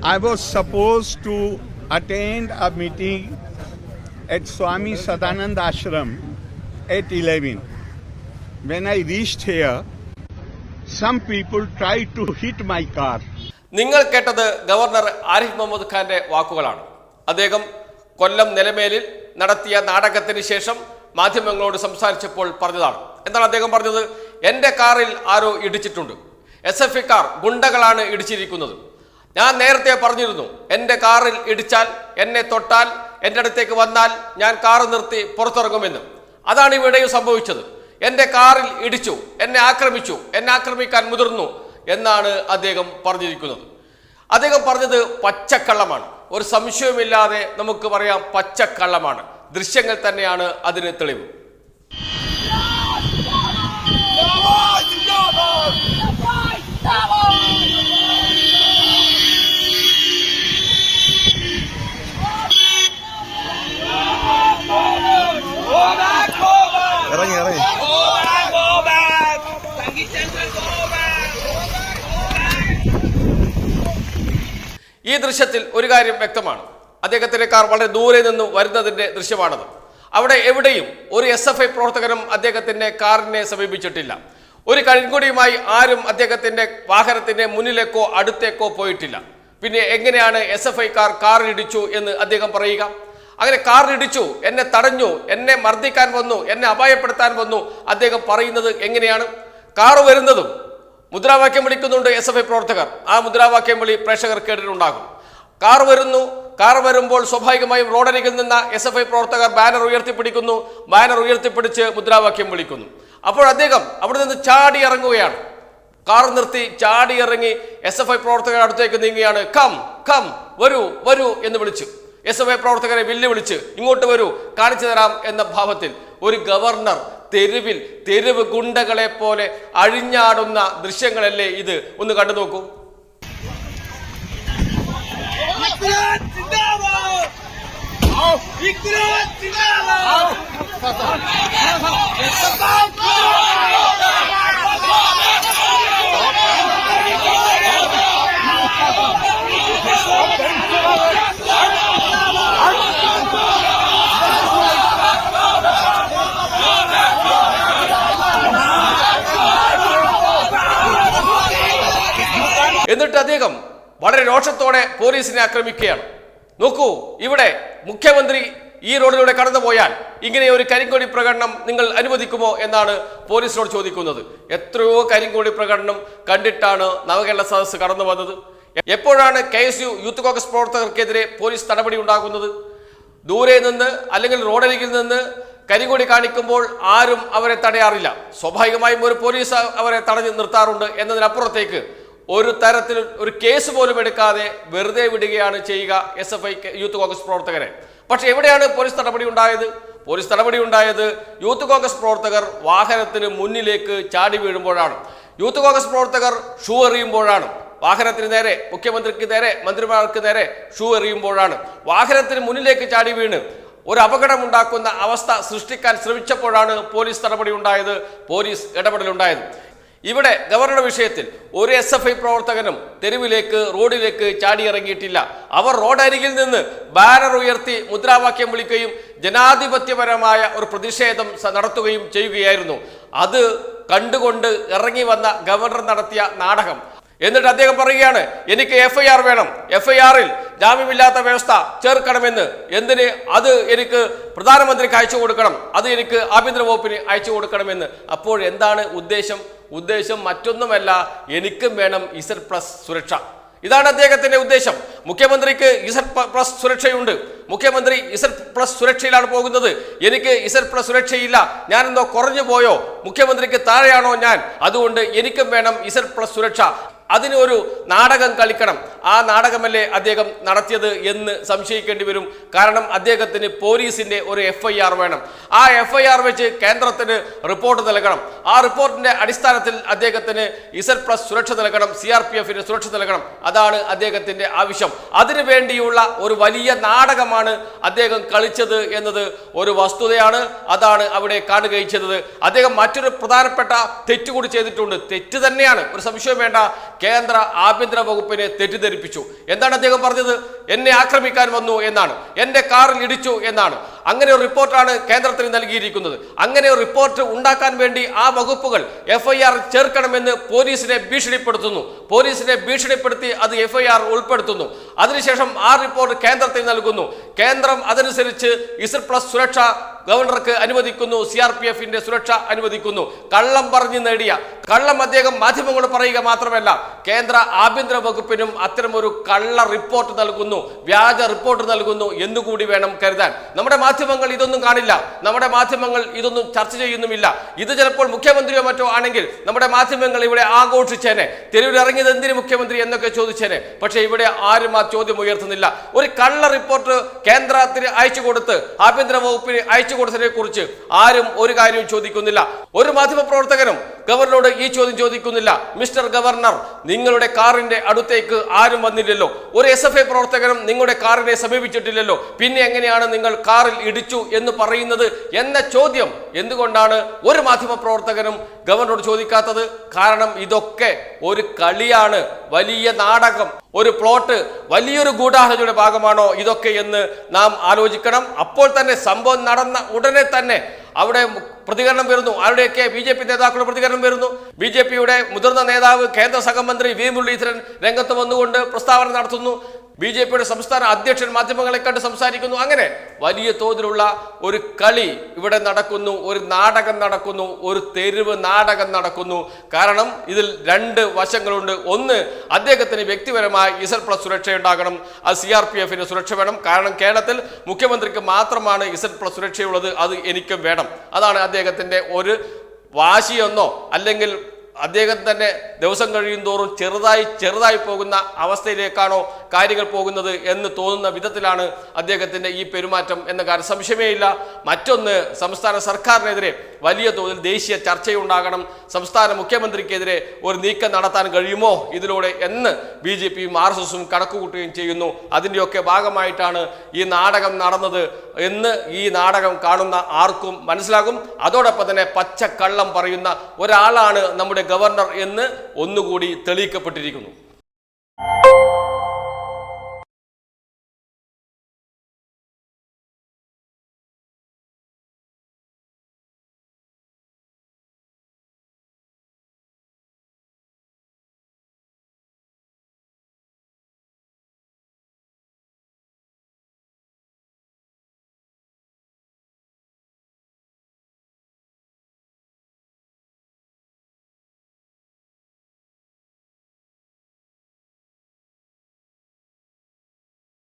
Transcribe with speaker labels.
Speaker 1: I was supposed to attend a meeting at Swami Sadanand Ashram at 11. When I reached here, some people tried to hit my car.
Speaker 2: നിങ്ങൾ കേട്ടത് governor Arif Muhammad ഖാന്റെ വാക്കുകളാണ്. അദ്ദേഹം കൊല്ലം നിലമേലിൽ നടത്തിയ നാടകത്തിന് ശേഷം മാധ്യമങ്ങളോട് സംസാരിച്ചപ്പോൾ പറഞ്ഞതാണ്. എന്താണ് അദ്ദേഹം പറഞ്ഞത്? എന്റെ കാറിൽ ആരോ ഇടിച്ചിട്ടുണ്ട്. എസ് എഫ് കാർ ഗുണ്ടകളാണ് ഇടിച്ചിരിക്കുന്നത്. ഞാൻ നേരത്തെ പറഞ്ഞിരുന്നു എന്റെ കാറിൽ ഇടിച്ചാൽ എന്നെ തൊട്ടാൽ എന്റെ അടുത്തേക്ക് വന്നാൽ ഞാൻ കാറ് നിർത്തി പുറത്തിറങ്ങുമെന്ന്. അതാണ് ഇവിടെയും സംഭവിച്ചത്. എന്റെ കാറിൽ ഇടിച്ചു എന്നെ ആക്രമിച്ചു എന്നെ ആക്രമിക്കാൻ മുതിർന്നു എന്നാണ് അദ്ദേഹം പറഞ്ഞിരിക്കുന്നത്. അദ്ദേഹം പറഞ്ഞത് പച്ചക്കള്ളമാണ്. ഒരു സംശയവുമില്ലാതെ നമുക്ക് പറയാം പച്ചക്കള്ളമാണ്. ദൃശ്യങ്ങൾ തന്നെയാണ് അതിന് തെളിവ്. ദൃശ്യത്തിൽ ഒരു കാര്യം വ്യക്തമാണ്. അദ്ദേഹത്തിന്റെ കാർ വളരെ ദൂരെ നിന്ന് വരുന്നതിന്റെ ദൃശ്യമാണത്. അവിടെ എവിടെയും ഒരു എസ് എഫ് ഐ പ്രവർത്തകനും അദ്ദേഹത്തിന്റെ കാറിനെ സമീപിച്ചിട്ടില്ല. ഒരു കരിങ്കൊടിയുമായി ആരും അദ്ദേഹത്തിന്റെ വാഹനത്തിന്റെ മുന്നിലേക്കോ അടുത്തേക്കോ പോയിട്ടില്ല. പിന്നെ എങ്ങനെയാണ് എസ് എഫ് ഐ കാർ കാറിനിടിച്ചു എന്ന് അദ്ദേഹം പറയുക? അങ്ങനെ കാറിനിടിച്ചു എന്നെ തടഞ്ഞു എന്നെ മർദ്ദിക്കാൻ വന്നു എന്നെ അപായപ്പെടുത്താൻ വന്നു അദ്ദേഹം പറയുന്നത് എങ്ങനെയാണ്? കാർ വരുന്നതും മുദ്രാവാക്യം വിളിക്കുന്നുണ്ട് എസ് എഫ് ഐ പ്രവർത്തകർ. ആ മുദ്രാവാക്യം വിളി പ്രേക്ഷകർ കേട്ടിട്ടുണ്ടാകും. കാർ വരുന്നു. കാർ വരുമ്പോൾ സ്വാഭാവികമായും റോഡരികിൽ നിന്ന എസ് എഫ് ഐ പ്രവർത്തകർ ബാനർ ഉയർത്തിപ്പിടിക്കുന്നു. ബാനർ ഉയർത്തിപ്പിടിച്ച് മുദ്രാവാക്യം വിളിക്കുന്നു. അപ്പോൾ അദ്ദേഹം അവിടെ നിന്ന് ചാടി ഇറങ്ങുകയാണ്. കാർ നിർത്തി ചാടി ഇറങ്ങി എസ് എഫ് ഐ പ്രവർത്തകർ അടുത്തേക്ക് നീങ്ങുകയാണ്. കം കം വരൂ വരൂ എന്ന് വിളിച്ചു. എസ് എഫ് ഐ പ്രവർത്തകരെ വെല്ലുവിളിച്ച് ഇങ്ങോട്ട് വരൂ കാണിച്ചു തരാം എന്ന ഭാവത്തിൽ ഒരു ഗവർണർ തെരുവിൽ തെരുവ് ഗുണ്ടകളെ പോലെ അഴിഞ്ഞാടുന്ന ദൃശ്യങ്ങളല്ലേ ഇത്? ഒന്ന് കണ്ടു നോക്കൂ.
Speaker 3: İktidat
Speaker 2: എന്നിട്ട് അദ്ദേഹം വളരെ രോഷത്തോടെ പോലീസിനെ ആക്രമിക്കുകയാണ്. നോക്കൂ ഇവിടെ മുഖ്യമന്ത്രി ഈ റോഡിലൂടെ കടന്നുപോയാൽ ഇങ്ങനെ ഒരു കരിങ്കൊടി പ്രകടനം നിങ്ങൾ അനുവദിക്കുമോ എന്നാണ് പോലീസിനോട് ചോദിക്കുന്നത്. എത്രയോ കരിങ്കൊടി പ്രകടനം കണ്ടിട്ടാണ് നവകേരള സദസ്സ് കടന്നു വന്നത്. എപ്പോഴാണ് K S U youth Congress പ്രവർത്തകർക്കെതിരെ police നടപടി ഉണ്ടാകുന്നത്? ദൂരെ നിന്ന് അല്ലെങ്കിൽ റോഡരികിൽ നിന്ന് കരിങ്കൊടി കാണിക്കുമ്പോൾ ആരും അവരെ തടയാറില്ല. സ്വാഭാവികമായും ഒരു പോലീസ് അവരെ തടഞ്ഞു നിർത്താറുണ്ട് എന്നതിനപ്പുറത്തേക്ക് ഒരു തരത്തിൽ ഒരു കേസ് പോലും എടുക്കാതെ വെറുതെ വിടുകയാണ് ചെയ്യുക S F I youth Congress പ്രവർത്തകരെ. പക്ഷെ എവിടെയാണ് പോലീസ് നടപടി ഉണ്ടായത്? പോലീസ് നടപടി ഉണ്ടായത് യൂത്ത് കോൺഗ്രസ് പ്രവർത്തകർ വാഹനത്തിന് മുന്നിലേക്ക് ചാടി വീഴുമ്പോഴാണ്. യൂത്ത് കോൺഗ്രസ് പ്രവർത്തകർ ഷൂ എറിയുമ്പോഴാണ്. വാഹനത്തിന് നേരെ മുഖ്യമന്ത്രിക്ക് നേരെ മന്ത്രിമാർക്ക് നേരെ ഷൂ എറിയുമ്പോഴാണ്. വാഹനത്തിന് മുന്നിലേക്ക് ചാടി വീണ്. ഒരു അപകടമുണ്ടാക്കുന്ന അവസ്ഥ സൃഷ്ടിക്കാൻ ശ്രമിച്ചപ്പോഴാണ് പോലീസ് നടപടി ഉണ്ടായത്. പോലീസ് ഇടപെടലുണ്ടായത്. ഇവിടെ ഗവർണറുടെ വിഷയത്തിൽ ഒരു എസ് എഫ് ഐ പ്രവർത്തകനും തെരുവിലേക്ക് റോഡിലേക്ക് ചാടിയിറങ്ങിയിട്ടില്ല. അവർ റോഡരികിൽ നിന്ന് ബാനർ ഉയർത്തി മുദ്രാവാക്യം വിളിക്കുകയും ജനാധിപത്യപരമായ ഒരു പ്രതിഷേധം നടത്തുകയും ചെയ്യുകയായിരുന്നു. അത് കണ്ടുകൊണ്ട് ഇറങ്ങി വന്ന ഗവർണർ നടത്തിയ നാടകം എന്നിട്ട് അദ്ദേഹം പറയുകയാണ് എനിക്ക് എഫ് ഐ ആർ വേണം. എഫ് ഐ ആറിൽ ജാമ്യമില്ലാത്ത വ്യവസ്ഥ ചേർക്കണമെന്ന്. എന്തിന്? അത് എനിക്ക് പ്രധാനമന്ത്രിക്ക് അയച്ചു കൊടുക്കണം. അത് എനിക്ക് ആഭ്യന്തര വകുപ്പിന് അയച്ചു കൊടുക്കണമെന്ന്. അപ്പോൾ എന്താണ് ഉദ്ദേശം? ഉദ്ദേശം മറ്റൊന്നുമല്ല എനിക്കും വേണം ഇസഡ് പ്ലസ് സുരക്ഷ. ഇതാണ് അദ്ദേഹത്തിന്റെ ഉദ്ദേശം. മുഖ്യമന്ത്രിക്ക് ഇസഡ് പ്ലസ് സുരക്ഷയുണ്ട്. മുഖ്യമന്ത്രി ഇസഡ് പ്ലസ് സുരക്ഷയിലാണ് പോകുന്നത്. എനിക്ക് ഇസഡ് പ്ലസ് സുരക്ഷയില്ല. ഞാൻ എന്തോ കുറഞ്ഞു പോയോ? മുഖ്യമന്ത്രിക്ക് താഴെയാണോ ഞാൻ? അതുകൊണ്ട് എനിക്കും വേണം ഇസഡ് പ്ലസ് സുരക്ഷ. അതിന് ഒരു നാടകം കളിക്കണം. ആ നാടകമല്ലേ അദ്ദേഹം നടത്തിയത് എന്ന് സംശയിക്കേണ്ടി വരും. കാരണം അദ്ദേഹത്തിന് പോലീസിന്റെ ഒരു എഫ് ഐ ആർ വേണം. ആ എഫ് ഐ ആർ വെച്ച് കേന്ദ്രത്തിന് റിപ്പോർട്ട് നൽകണം. ആ റിപ്പോർട്ടിന്റെ അടിസ്ഥാനത്തിൽ അദ്ദേഹത്തിന് ഇസഡ് പ്ലസ് സുരക്ഷ നൽകണം. സി ആർ പി എഫിന് സുരക്ഷ നൽകണം. അതാണ് അദ്ദേഹത്തിന്റെ ആവശ്യം. അതിനു വേണ്ടിയുള്ള ഒരു വലിയ നാടകമാണ് അദ്ദേഹം കളിച്ചത് എന്നത് ഒരു വസ്തുതയാണ്. അതാണ് അവിടെ കാണുകയും ചെയ്തത്. അദ്ദേഹം മറ്റൊരു പ്രധാനപ്പെട്ട തെറ്റ് കൂടി ചെയ്തിട്ടുണ്ട്. തെറ്റ് തന്നെയാണ്. ഒരു സംശയം വേണ്ട. കേന്ദ്ര ആഭ്യന്തര വകുപ്പിനെ തെറ്റിദ്ധരിപ്പിച്ചു. എന്താണ് അദ്ദേഹം പറഞ്ഞത്? എന്നെ ആക്രമിക്കാൻ വന്നു എന്നാണ്. എന്റെ കാറിൽ ഇടിച്ചു എന്നാണ്. അങ്ങനെ ഒരു റിപ്പോർട്ടാണ് കേന്ദ്രത്തിന് നൽകിയിരിക്കുന്നത്. അങ്ങനെ ഒരു റിപ്പോർട്ട് ഉണ്ടാക്കാൻ വേണ്ടി ആ വകുപ്പുകൾ എഫ് ഐ ആർ ചേർക്കണമെന്ന് പോലീസിനെ ഭീഷണിപ്പെടുത്തുന്നു. പോലീസിനെ ഭീഷണിപ്പെടുത്തി അത് എഫ് ഐ ആർ ഉൾപ്പെടുത്തുന്നു. അതിനുശേഷം ആ റിപ്പോർട്ട് കേന്ദ്രത്തിന് നൽകുന്നു. കേന്ദ്രം അതനുസരിച്ച് ഇസർ പ്ലസ് സുരക്ഷ ഗവർണർക്ക് അനുവദിക്കുന്നു സി ആർ പി എഫിന്റെ സുരക്ഷ അനുവദിക്കുന്നു. കള്ളം പറഞ്ഞു നേടിയ കള്ളം അദ്ദേഹം മാധ്യമങ്ങളോട് പറയുക മാത്രമല്ല കേന്ദ്ര ആഭ്യന്തര വകുപ്പിനും അത്തരമൊരു കള്ള റിപ്പോർട്ട് നൽകുന്നു വ്യാജ റിപ്പോർട്ട് നൽകുന്നു എന്നുകൂടി വേണം കരുതാൻ. നമ്മുടെ മാധ്യമങ്ങൾ ഇതൊന്നും കാണില്ല. നമ്മുടെ മാധ്യമങ്ങൾ ഇതൊന്നും ചർച്ച ചെയ്യുന്നുമില്ല. ഇത് ചിലപ്പോൾ മുഖ്യമന്ത്രിയോ മറ്റോ ആണെങ്കിൽ നമ്മുടെ മാധ്യമങ്ങൾ ഇവിടെ ആഘോഷിച്ചേനെ. തെരുവിലിറങ്ങിയത് എന്തിന് മുഖ്യമന്ത്രി എന്നൊക്കെ ചോദിച്ചേനെ. പക്ഷേ ഇവിടെ ആരും ആ ചോദ്യം ഉയർത്തുന്നില്ല. ഒരു കള്ള റിപ്പോർട്ട് കേന്ദ്രത്തിന് അയച്ചു കൊടുത്ത് ആഭ്യന്തര വകുപ്പിന് അയച്ചു കൊടുത്തതിനെ കുറിച്ച് ആരും ഒരു കാര്യവും ചോദിക്കുന്നില്ല. ഒരു മാധ്യമ പ്രവർത്തകനും ഗവർണറോട് ഈ ചോദ്യം ചോദിക്കുന്നില്ല. മിസ്റ്റർ ഗവർണർ നിങ്ങളുടെ കാറിന്റെ അടുത്തേക്ക് ആരും വന്നില്ലല്ലോ. ഒരു എസ് എഫ് ഐ പ്രവർത്തകനും നിങ്ങളുടെ കാറിനെ സമീപിച്ചിട്ടില്ലല്ലോ. പിന്നെ എങ്ങനെയാണ് നിങ്ങൾ കാറിൽ ഇടിച്ചു എന്ന് പറയുന്നത് എന്ന ചോദ്യം എന്തുകൊണ്ടാണ് ഒരു മാധ്യമ പ്രവർത്തകനും ഗവർണറോട് ചോദിക്കാത്തത്? കാരണം ഇതൊക്കെ ഒരു കളിയാണ് വലിയ നാടകം. ഒരു പ്ലോട്ട് വലിയൊരു ഗൂഢാലോചനയുടെ ഭാഗമാണോ ഇതൊക്കെ എന്ന് നാം ആലോചിക്കണം. അപ്പോൾ തന്നെ സംഭവം നടന്ന ഉടനെ തന്നെ അവിടെ പ്രതികരണം വരുന്നു. ആരുടെയൊക്കെ ബി ജെ പി നേതാക്കളുടെ പ്രതികരണം വരുന്നു? ബി ജെ പിയുടെ മുതിർന്ന നേതാവ് കേന്ദ്ര സഹമന്ത്രി വി മുരളീധരൻ രംഗത്ത് വന്നുകൊണ്ട് പ്രസ്താവന നടത്തുന്നു. ബി ജെ പിയുടെ സംസ്ഥാന അധ്യക്ഷൻ മാധ്യമങ്ങളെ കണ്ട് സംസാരിക്കുന്നു. അങ്ങനെ വലിയ തോതിലുള്ള ഒരു കളി ഇവിടെ നടക്കുന്നു ഒരു നാടകം നടക്കുന്നു ഒരു തെരുവ് നാടകം നടക്കുന്നു. കാരണം ഇതിൽ രണ്ട് വശങ്ങളുണ്ട്. ഒന്ന് അദ്ദേഹത്തിന് വ്യക്തിപരമായ ഇസൽ പ്ലസ് സുരക്ഷ ഉണ്ടാകണം. അത് സി ആർ പി എഫിന് സുരക്ഷ വേണം. കാരണം കേരളത്തിൽ മുഖ്യമന്ത്രിക്ക് മാത്രമാണ് ഇസൽ പ്ലസ് സുരക്ഷയുള്ളത്. അത് എനിക്കും വേണം. അതാണ് അദ്ദേഹത്തിന്റെ ഒരു വാശിയെന്നോ അല്ലെങ്കിൽ അദ്ദേഹം തന്നെ ദിവസം കഴിയും തോറും ചെറുതായി ചെറുതായി പോകുന്ന അവസ്ഥയിലേക്കാണോ കാര്യങ്ങൾ പോകുന്നത് എന്ന് തോന്നുന്ന വിധത്തിലാണ് അദ്ദേഹത്തിന്റെ ഈ പെരുമാറ്റം എന്ന കാര്യം. സംശയമേ ഇല്ല. മറ്റൊന്ന് സംസ്ഥാന സർക്കാരിനെതിരെ വലിയ തോതിൽ ദേശീയ ചർച്ചയുണ്ടാകണം. സംസ്ഥാന മുഖ്യമന്ത്രിക്കെതിരെ ഒരു നീക്കം നടത്താൻ കഴിയുമോ ഇതിലൂടെ എന്ന് ബി ജെ പിയും ആർ എസ് എസും കണക്കുകൂട്ടുകയും ചെയ്യുന്നു. അതിന്റെയൊക്കെ ഭാഗമായിട്ടാണ് ഈ നാടകം നടന്നത്. എന്ന് ഈ നാടകം കാണുന്ന ആർക്കും മനസ്സിലാകും. അതോടൊപ്പം തന്നെ പച്ചക്കള്ളം പറയുന്ന ഒരാളാണ് നമ്മുടെ ഗവർണർ എന്ന് ഒന്നുകൂടി തെളിയിക്കപ്പെട്ടിരിക്കുന്നു.